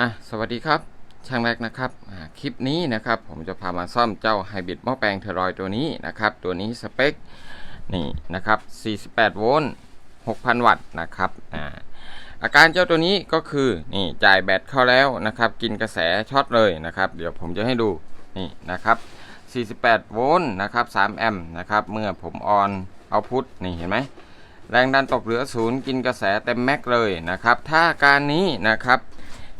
อะสวัสดีครับ ช่างแรกนะครับคลิปนี้นะครับ ผมจะพามาซ่อมเจ้าไฮบริดหม้อแปลงเทอรอยตัวนี้นะครับ ตัวนี้สเปคนี่นะครับ 48 โวลต์ 6,000 วัตต์นะครับอ่าอาการเจ้าตัวนี้ก็คือนี่จ่ายแบตเข้าแล้วนะครับ กินกระแสช็อตเลยนะครับ เดี๋ยวผมจะให้ดูนี่นะครับ 48 โวลต์นะครับ 3 แอมป์นะครับ เมื่อผมออนเอาพุทนี่เห็นไหมแรงดันตกเหลือศูนย์กินกระแสเต็มแม็กเลยนะครับ ถ้าอาการนี้นะครับ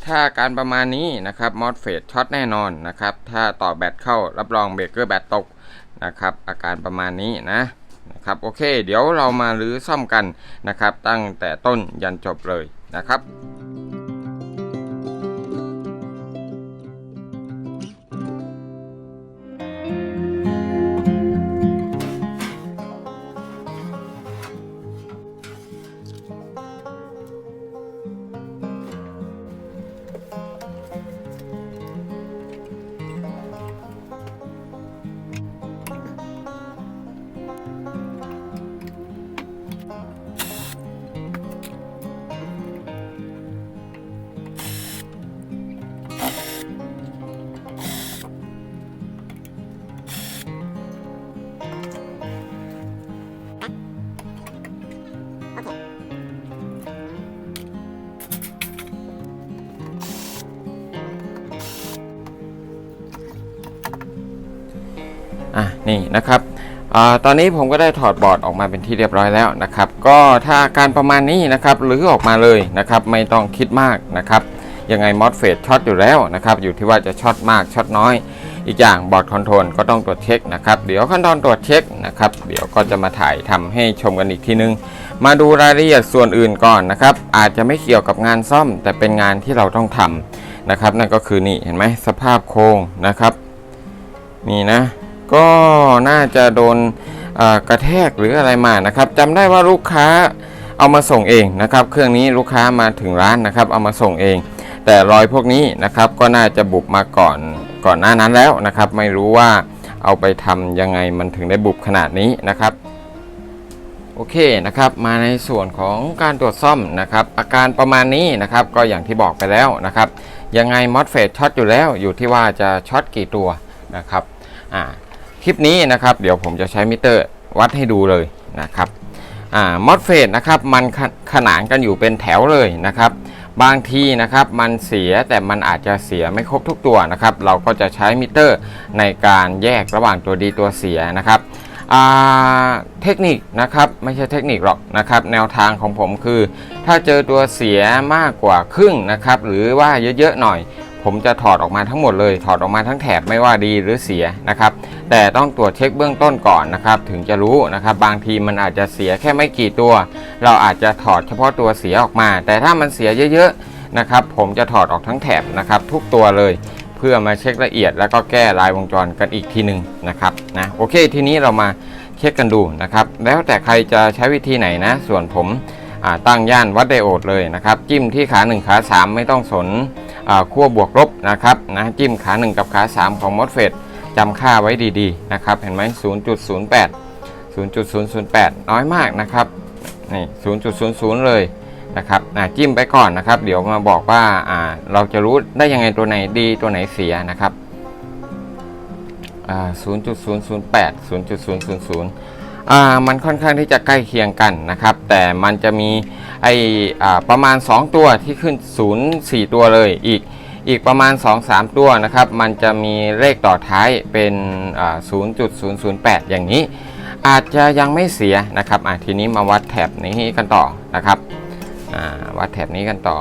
ถ้าการประมาณนี้นะครับมอสเฟสช็อตแน่นอนนะครับ ถ้าต่อแบตเข้ารับรองเบรกเกอร์แบตตกนะครับ อาการประมาณนี้นะนะครับโอเค เดี๋ยวเรามารื้อซ่อมกันนะครับ ตั้งแต่ต้นยันจบเลยนะครับ อะนี่นะครับอตอนนี้ผมก็ได้ถอดบอร์ดออกมาเป็นที่เรียบร้อยแล้วนะครับ ก็ถ้าการประมาณนี้นะครับหรือออกมาเลยนะครับไม่ต้องคิดมากนะครับยังไงมอสเฟตช็อตอยู่แล้วนะครับอยู่ที่ว่าจะช็อตมากช็อตน้อย อีกอย่างบอร์ดคอนโทรลก็ต้องตรวจเช็คนะครับเดี๋ยวขั้นตอนตรวจเช็คนะครับเดี๋ยวก็จะมาถ่ายทำให้ชมกันอีกทีนึง มาดูรายละเอียดส่วนอื่นก่อนนะครับอาจจะไม่เกี่ยวกับงานซ่อม แต่เป็นงานที่เราต้องทำนะครับนั่นก็คือนี่เห็นไหมสภาพโครงนะครับนี่นะ ก็น่าจะโดนกระแทกหรืออะไรมานะครับจำได้ว่าลูกค้าเอามาส่งเองนะครับ เครื่องนี้ลูกค้ามาถึงร้านนะครับ เอามาส่งเอง แต่รอยพวกนี้นะครับก็น่าจะบุบมาก่อนก่อนหน้านั้นแล้วนะครับ ไม่รู้ว่าเอาไปทำยังไงมันถึงได้บุบขนาดนี้นะครับโอเคนะครับ มาในส่วนของการตรวจซ่อมนะครับ อาการประมาณนี้นะครับก็อย่างที่บอกไปแล้วนะครับ ยังไงมอสเฟตช็อตอยู่แล้วอยู่ที่ว่าจะช็อตกี่ตัวนะครับอ่า คลิปนี้นะครับ เดี๋ยวผมจะใช้มิเตอร์วัดให้ดูเลยนะครับอ่ามอสเฟตนะครับมันขขนานกันอยู่เป็นแถวเลยนะครับ บางทีนะครับมันเสียแต่มันอาจจะเสียไม่ครบทุกตัวนะครับ เราก็จะใช้มิเตอร์ในการแยกระหว่างตัวดีตัวเสียนะครับอ่าเทคนิคนะครับไม่ใช่เทคนิคหรอกนะครับ แนวทางของผมคือ ถ้าเจอตัวเสียมากกว่าครึ่งนะครับ หรือว่าเยอะๆหน่อย ผมจะถอดออกมาทั้งหมดเลย ถอดออกมาทั้งแถบไม่ว่าดีหรือเสียนะครับ แต่ต้องตรวจเช็คเบื้องต้นก่อนนะครับ ถึงจะรู้นะครับ บางทีมันอาจจะเสียแค่ไม่กี่ตัว เราอาจจะถอดเฉพาะตัวเสียออกมา แต่ถ้ามันเสียเยอะๆนะครับ ผมจะถอดออกทั้งแถบนะครับ ทุกตัวเลย เพื่อมาเช็คละเอียด แล้วก็แก้ลายวงจรกันอีกทีหนึ่งนะครับนะโอเค ทีนี้เรามาเช็คกันดูนะครับ แล้วแต่ใครจะใช้วิธีไหนนะ ส่วนผมตั้งย่านวัดไดโอดเลยนะครับ จิ้มที่ขา 1 ขา 3 ไม่ต้องสนขั้วบวกลบนะครับนะจิ้มขา 1 กับขา 3 ของมอสเฟต จำค่าไว้ดีๆนะครับ เห็นไหม0.08 0.008 น้อยมากนะครับนี่0.00 เลยนะครับจิ้มไปก่อนนะครับ เดี๋ยวมาบอกว่าเราจะรู้ได้ยังไงตัวไหนดีตัวไหนเสียนะครับ0.008 0.000 มันค่อนข้างที่จะใกล้เคียงกันนะครับ แต่มันจะมีไออประมาณ 2 ตัวที่ขึ้น 0 4 ตัวเลยอีก อีกประมาณ 2-3 ตัวนะครับ มันจะมีเลขต่อท้ายเป็น 0.008 อย่างนี้ อาจจะยังไม่เสียนะครับทีนี้มาวัดแถบนี้กันต่อนะครับวัดแถบนี้กันต่อ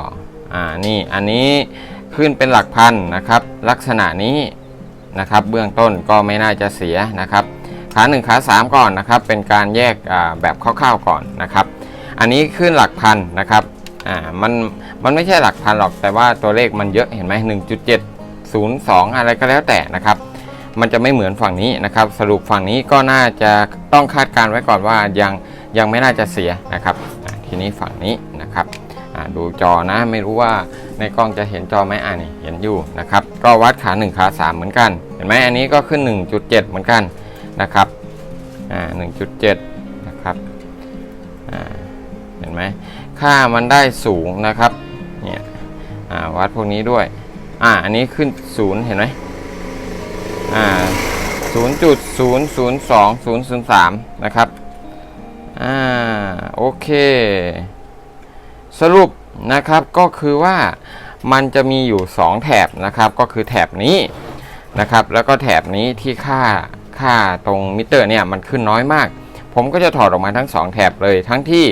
อนี่อันนี้ขึ้นเป็นหลักพันนะครับ ลักษณะนี้นะครับเบื้องต้นก็ไม่น่าจะเสียนะครับ ขา1ขา3 ก่อนนะครับ เป็นการแยกแบบคร่าวๆก่อนนะครับ อันนี้ขึ้นหลักพันนะครับ อ่ามันมันไม่ใช่หลักพันหรอกแต่ว่าตัวเลขมันเยอะเห็นไหม1.702อะไรก็แล้วแต่นะครับ มันจะไม่เหมือนฝั่งนี้นะครับ สรุปฝั่งนี้ก็น่าจะต้องคาดการณ์ไว้ก่อนว่ายังยังไม่น่าจะเสียนะครับทีนี้ฝั่งนี้นะครับอะดูจอนะไม่รู้ว่าในกล้องจะเห็นจอไหมอ่านี่เห็นอยู่นะครับก็วัดขา 1 ขา 3 เหมือนกัน เห็นไหมอันนี้ก็ขึ้น 1.7 เหมือนกันนะครับอ่า1.7 เห็นไหมค่ามันได้สูงนะครับเนี่ยวัดพวกนี้ด้วยอ่าอันนี้ขึ้นศูนย์เห็นไหมอ่าศูนย์จุดศูนย์ศูนย์สองศูนย์ศูนย์สามนะครับอ่าโอเค สรุปนะครับก็คือว่ามันจะมีอยู่ 2 แถบนะครับ ก็คือแถบนี้นะครับ แล้วก็แถบนี้ที่ค่าค่าตรงมิเตอร์เนี่ยมันขึ้นน้อยมาก ผมก็จะถอดออกมาทั้ง 2 แถบเลย ทั้งที่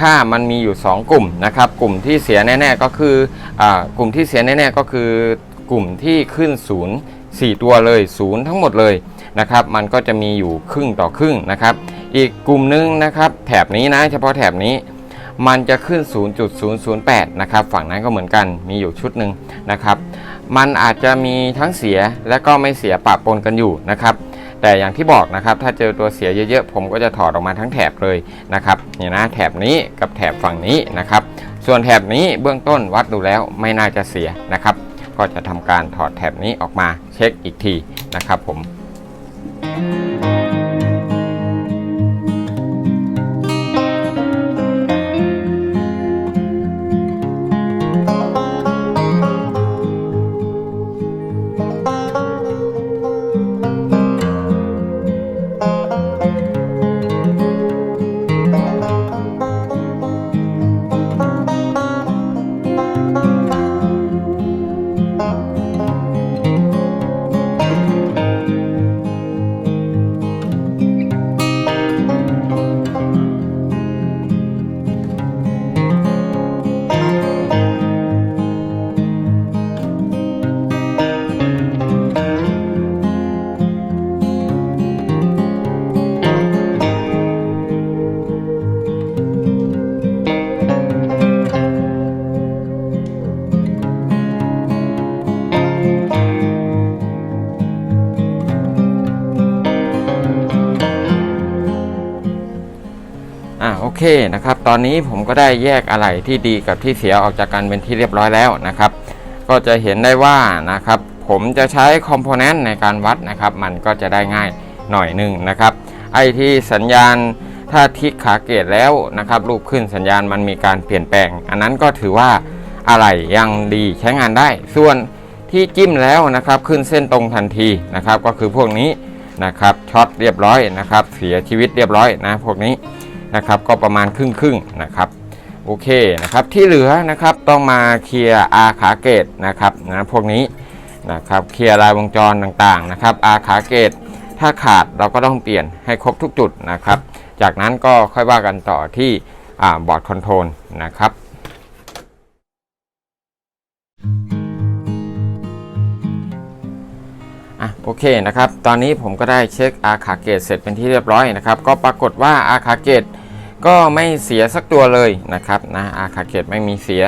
ค่ามันมีอยู่ 2 กลุ่มนะครับ กลุ่มที่เสียแน่ๆก็คืออกลุ่มที่เสียแน่ๆก็คือกลุ่มที่ขึ้นศูนย์4ตัวเลยศูนย์ทั้งหมดเลยนะครับ มันก็จะมีอยู่ครึ่งต่อครึ่งนะครับ อีกกลุ่มหนึงนะครับแถบนี้นะเฉพาะแถบนี้มันจะขึ้น 0.008 นะครับ ฝั่งนั้นก็เหมือนกัน มีอยู่ชุดหนึ่งนะครับ มันอาจจะมีทั้งเสียและก็ไม่เสียปะปนกันอยู่นะครับ แต่อย่างที่บอกนะครับถ้าเจอตัวเสียเยอะๆ ผมก็จะถอดออกมาทั้งแถบเลยนะครับนี่นะแถบนี้กับแถบฝั่งนี้นะครับ ส่วนแถบนี้เบื้องต้นวัดดูแล้วไม่น่าจะเสียนะครับ ก็จะทำการถอดแถบนี้ออกมาเช็คอีกทีนะครับผมอ่า เคนะครับ ตอนนี้ผมก็ได้แยกอะไหล่ที่ดีกับที่เสียออกจากกันเป็นที่เรียบร้อยแล้วนะครับ ก็จะเห็นได้ว่านะครับผมจะใช้คอมโพเนนต์ในการวัดนะครับ มันก็จะได้ง่ายหน่อยหนึ่งนะครับ ไอ้ที่สัญญาณถ้าทิกขาเกตแล้วนะครับรูปขึ้นสัญญาณมันมีการเปลี่ยนแปลง อันนั้นก็ถือว่าอะไหล่ยังดีใช้งานได้ ส่วนที่จิ้มแล้วนะครับขึ้นเส้นตรงทันทีนะครับ ก็คือพวกนี้นะครับช็อตเรียบร้อยนะครับ เสียชีวิตเรียบร้อยนะพวกนี้ นะครับก็ประมาณครึ่งครึ่งนะครับโอเคนะครับที่เหลือนะครับต้องมาเคลียร์อาขาเกตนะครับนะพวกนี้นะครับเคลียร์ลายวงจรต่างๆนะครับอาขาเกตถ้าขาดเราก็ต้องเปลี่ยนให้ครบทุกจุดนะครับ จากนั้นก็ค่อยว่ากันต่อที่อบอร์ดคอนโทรลนะครับ โอเคนะครับ ตอนนี้ผมก็ได้เช็คอาคาเกตเสร็จเป็นที่เรียบร้อยนะครับ ก็ปรากฏว่าอาคาเกตก็ไม่เสียสักตัวเลยนะครับนะอาคาเกตไม่มีเสีย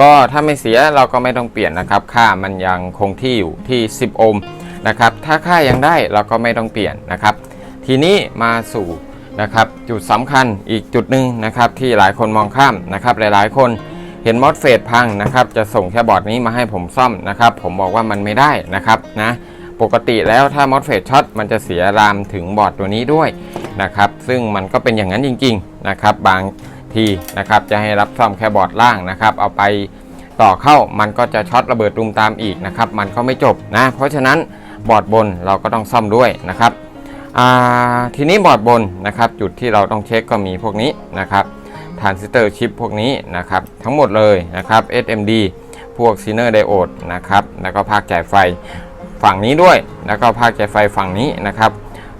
ก็ถ้าไม่เสียเราก็ไม่ต้องเปลี่ยนนะครับ ค่ามันยังคงที่อยู่ที่ 10 โอห์มนะครับ ถ้าค่ายังได้เราก็ไม่ต้องเปลี่ยนนะครับ ทีนี้มาสู่นะครับจุดสำคัญอีกจุดหนึ่งนะครับที่หลายคนมองข้ามนะครับหลายๆ คนเห็นมอสเฟตพังนะครับจะส่งแค่บอร์ดนี้มาให้ผมซ่อมนะครับ ผมบอกว่ามันไม่ได้นะครับนะ ปกติแล้วถ้ามอสเฟตช็อตมันจะเสียรามถึงบอร์ดตัวนี้ด้วยนะครับ ซึ่งมันก็เป็นอย่างนั้นจริงๆนะครับ บางทีนะครับจะให้รับซ่อมแค่บอร์ดล่างนะครับ เอาไปต่อเข้ามันก็จะช็อตระเบิดตุมตามอีกนะครับ มันก็ไม่จบนะ เพราะฉะนั้นบอร์ดบนเราก็ต้องซ่อมด้วยนะครับทีนี้บอร์ดบนนะครับ จุดที่เราต้องเช็คก็มีพวกนี้นะครับทรานซิสเตอร์ชิปพวกนี้นะครับ ทั้งหมดเลยนะครับ SMD พวกซีเนอร์ไดโอดนะครับ แล้วก็ภาคจ่ายไฟ ฝั่งนี้ด้วย แล้วก็ภาคจ่ายไฟฝั่งนี้นะครับ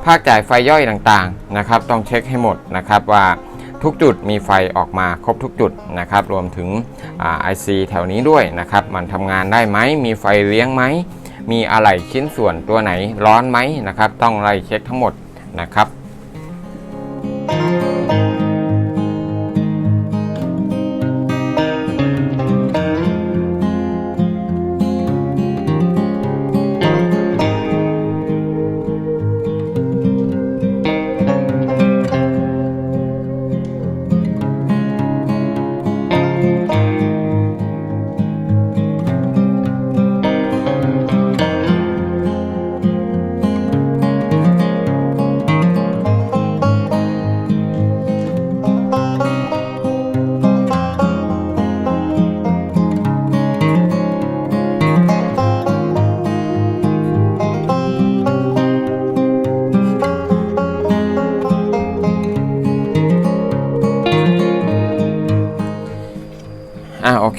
ภาคจ่ายไฟย่อยต่างๆนะครับ ต้องเช็คให้หมดนะครับว่าทุกจุดมีไฟออกมาครบทุกจุดนะครับ รวมถึงไอซีแถวนี้ด้วยนะครับ มันทำงานได้ไหม มีไฟเลี้ยงไหม มีอะไรชิ้นส่วนตัวไหนร้อนไหมนะครับ ต้องไล่เช็คทั้งหมดนะครับ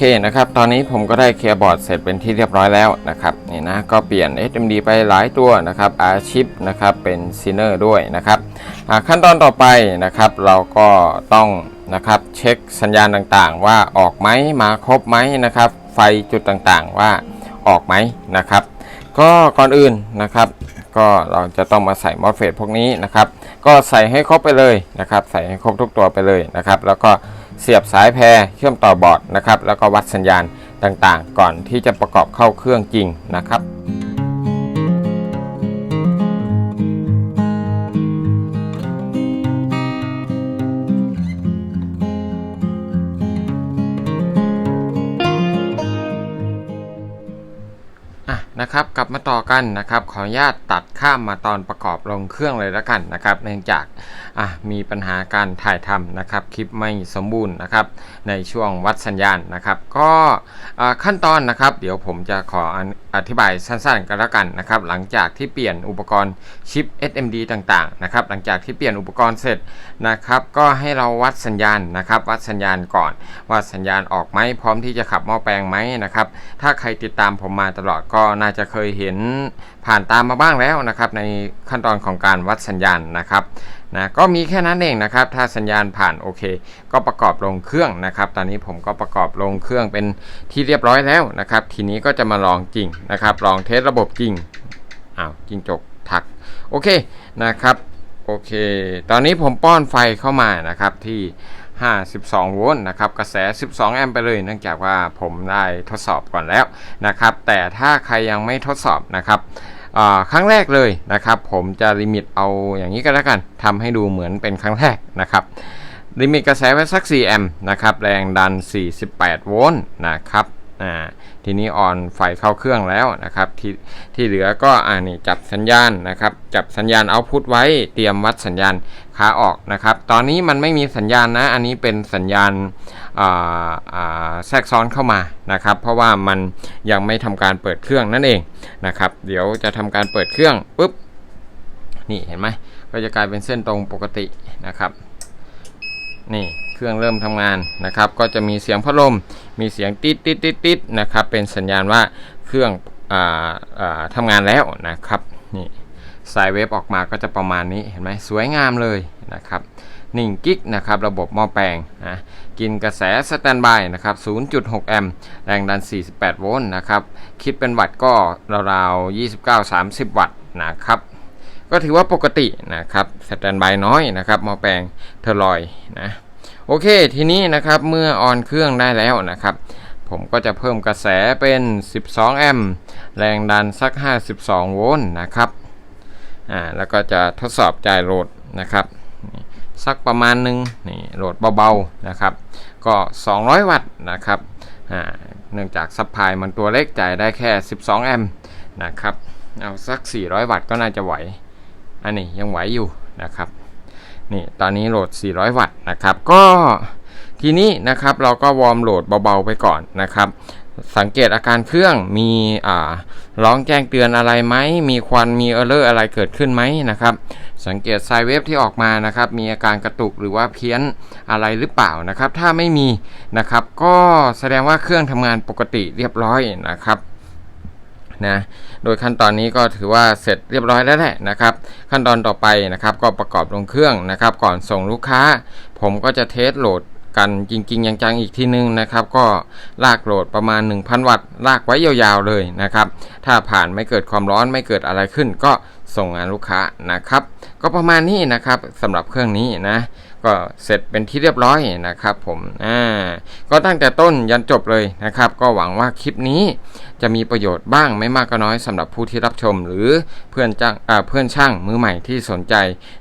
เคนะครับ ตอนนี้ผมก็ได้เคลียร์บอร์ดเสร็จเป็นที่เรียบร้อยแล้วนะครับนี่นะก็เปลี่ยน HMD ไปหลายตัวนะครับอาชิปนะครับเป็นซีเนอร์ด้วยนะครับขั้นตอนต่อไปนะครับเราก็ต้องนะครับเช็คสัญญาณต่างๆ ว่าออกไหมมาครบไหมนะครับ ไฟจุดต่างๆว่าออกไหมนะครับ ก็ก่อนอื่นนะครับ ก็เราจะต้องมาใส่มอสเฟตพวกนี้นะครับ ก็ใส่ให้ครบไปเลยนะครับ ใส่ให้ครบทุกตัวไปเลยนะครับ แล้วก็ เสียบสายแพรเชื่อมต่อบอร์ดนะครับแล้วก็วัดสัญญาณต่างๆ ก่อนที่จะประกอบเข้าเครื่องจริงนะครับ นะครับกลับมาต่อกันนะครับขออนุญาตตัดข้ามมาตอนประกอบลงเครื่องเลยละกันนะครับ เนื่องจากมีปัญหาการถ่ายทำนะครับคลิปไม่สมบูรณ์นะครับในช่วงวัดสัญญาณนะครับ ก็ขั้นตอนนะครับ เดี๋ยวผมจะขอ อธิบายสั้นๆกันแล้วกันนะครับ หลังจากที่เปลี่ยนอุปกรณ์ชิป SMD ต่างๆนะครับ หลังจากที่เปลี่ยนอุปกรณ์เสร็จนะครับ ก็ให้เราวัดสัญญาณนะครับ วัดสัญญาณก่อนว่าสัญญาณออกไหมพร้อมที่จะขับหม้อแปลงไหมนะครับ ถ้าใครติดตามผมมาตลอดก็น่าจะเคยเห็นผ่านตามมาบ้างแล้วนะครับ ในขั้นตอนของการวัดสัญญาณนะครับ นะก็มีแค่นั้นเองนะครับ ถ้าสัญญาณผ่านโอเค ก็ประกอบลงเครื่องนะครับ ตอนนี้ผมก็ประกอบลงเครื่องเป็นที่เรียบร้อยแล้วนะครับ ทีนี้ก็จะมาลองจริงนะครับ ลองเทสระบบจริงอ้าวจิงจกทักโอเคนะครับโอเค ตอนนี้ผมป้อนไฟเข้ามานะครับที่ 52 โวลต์นะครับ กระแส 12 แอมป์ไปเลย เนื่องจากว่าผมได้ทดสอบก่อนแล้วนะครับ แต่ถ้าใครยังไม่ทดสอบนะครับ ครั้งแรกเลยนะครับ ผมจะลิมิตเอาอย่างนี้ก็แล้วกันทำให้ดูเหมือนเป็นครั้งแรกนะครับลิมิตกระแสไว้สัก 4 แอมป์นะครับ แรงดัน 48 โวลต์นะครับอ่าทีนี้ออนไฟเข้าเครื่องแล้วนะครับ ที่ที่เหลือก็อ่านี่จับสัญญาณนะครับ จับสัญญาณเอาพุทไว้เตรียมวัดสัญญาณขาออกนะครับ ตอนนี้มันไม่มีสัญญาณนะ อันนี้เป็นสัญญาณอ แทรกซ้อนเข้ามานะครับ เพราะว่ามันยังไม่ทำการเปิดเครื่องนั่นเองนะครับ เดี๋ยวจะทำการเปิดเครื่องปุ๊บนี่เห็นไหมก็จะกลายเป็นเส้นตรงปกตินะครับนี่เครื่องเริ่มทำงานนะครับ ก็จะมีเสียงพัดลมมีเสียงติดติดติดติดนะครับ เป็นสัญญาณว่าเครื่องอ่าอ่าทำงานแล้วนะครับนี่สายเวฟออกมาก็จะประมาณนี้เห็นไหมสวยงามเลยนะครับ 1กิกนะครับระบบหม้อแปลงนะกินกระแสสแตนบายนะครับ 0.6 แอมป์แรงดัน 48 โวลต์นะครับ คิดเป็นวัตต์ก็ราวๆ 29-30 วัตต์นะครับ ก็ถือว่าปกตินะครับสแตนบายน้อยนะครับหม้อแปลงเทอร์ลอยนะโอเค ทีนี้นะครับเมื่อออนเครื่องได้แล้วนะครับ ผมก็จะเพิ่มกระแสเป็น 12 แอมป์แรงดันสัก 52 โวลต์นะครับอ่าแล้วก็จะทดสอบจ่ายโหลดนะครับ สักประมาณหนึ่งนี่โหลดเบาๆนะครับก็ 200 วัตต์นะครับเนื่องจากซัพพลายมันตัวเล็กจ่ายได้แค่ 12 แอมป์นะครับเอาสัก 400 วัตต์ก็น่าจะไหว อันนี้ยังไหวอยู่นะครับนี่ตอนนี้โหลด 400 วัตต์นะครับก็ทีนี้นะครับเราก็วอร์มโหลดเบาๆไปก่อนนะครับ สังเกตอาการเครื่องมีอ่าร้องแจ้งเตือนอะไรไหม มีควันมีเออร์เลอร์อะไรเกิดขึ้นไหมนะครับ สังเกตไซเวฟที่ออกมานะครับ มีอาการกระตุกหรือว่าเพี้ยนอะไรหรือเปล่านะครับ ถ้าไม่มีนะครับ ก็แสดงว่าเครื่องทำงานปกติเรียบร้อยนะครับนะโดยขั้นตอนนี้ก็ถือว่าเสร็จเรียบร้อยแล้วแหละนะครับ ขั้นตอนต่อไปนะครับ ก็ประกอบลงเครื่องนะครับ ก่อนส่งลูกค้า ผมก็จะเทสโหลด กันจริงๆอย่างจังอีกที่นึงนะครับ ก็ลากโหลดประมาณ 1,000 วัตต์ลากไว้ยาวๆเลยนะครับ ถ้าผ่านไม่เกิดความร้อนไม่เกิดอะไรขึ้นก็ ส่งงานลูกค้านะครับ ก็ประมาณนี้นะครับสำหรับเครื่องนี้นะ ก็เสร็จเป็นที่เรียบร้อยนะครับ ผมอ่าก็ตั้งแต่ต้นยันจบเลยนะครับ ก็หวังว่าคลิปนี้จะมีประโยชน์บ้างไม่มากก็น้อยสำหรับผู้ที่รับชม หรือเพื่อนจ้างอ่าเพื่อนช่างมือใหม่ที่สนใจ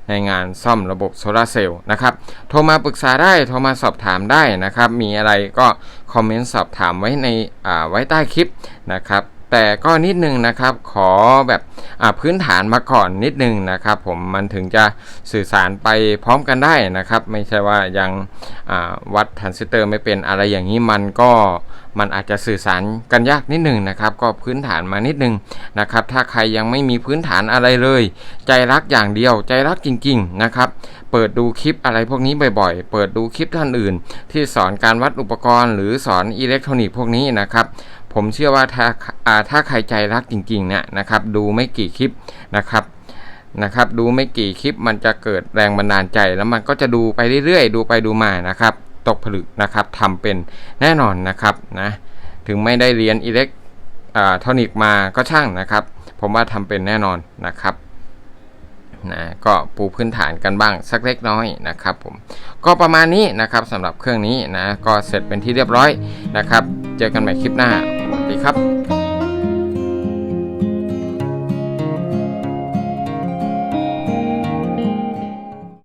ในงานซ่อมระบบโซลาเซลล์นะครับโทรมาปรึกษาได้โทรมาสอบถามได้นะครับ มีอะไรก็คอมเมนต์สอบถามไว้ในอ่าไว้ใต้คลิปนะครับ แต่ก็นิดนึงนะครับขอแบบพื้นฐานมาก่อนนิดนึงนะครับ ผมมันถึงจะสื่อสารไปพร้อมกันได้นะครับ ไม่ใช่ว่ายังวัดทรานซิสเตอร์ไม่เป็นอะไรอย่างนี้มันก็มันอาจจะสื่อสารกันยากนิดนึงนะครับ ก็พื้นฐานมานิดนึงนะครับ ถ้าใครยังไม่มีพื้นฐานอะไรเลย ใจรักอย่างเดียว ใจรักจริง ๆนะครับ เปิดดูคลิปอะไรพวกนี้บ่อยๆ เปิดดูคลิปท่านอื่น ที่สอนการวัดอุปกรณ์ หรือสอนอิเล็กทรอนิกส์พวกนี้นะครับ ผมเชื่อว่าถ้าถ้าใครใจรักจริงๆเนี่ยนะครับ ดูไม่กี่คลิปนะครับนะครับ ดูไม่กี่คลิปมันจะเกิดแรงบันดาลใจแล้วมันก็จะดูไปเรื่อยๆ ดูไปดูมานะครับ ตกผลึกนะครับทำเป็นแน่นอนนะครับนะถึงไม่ได้เรียนอิเล็กทรอนิกส์มาก็ช่างนะครับ ผมว่าทำเป็นแน่นอนนะครับ นะก็ปูพื้นฐานกันบ้างสักเล็กน้อยนะครับผมก็ประมาณนี้นะครับสำหรับเครื่องนี้นะก็เสร็จเป็นที่เรียบร้อยนะครับ เจอกันใหม่คลิปหน้าสวัสดีครับ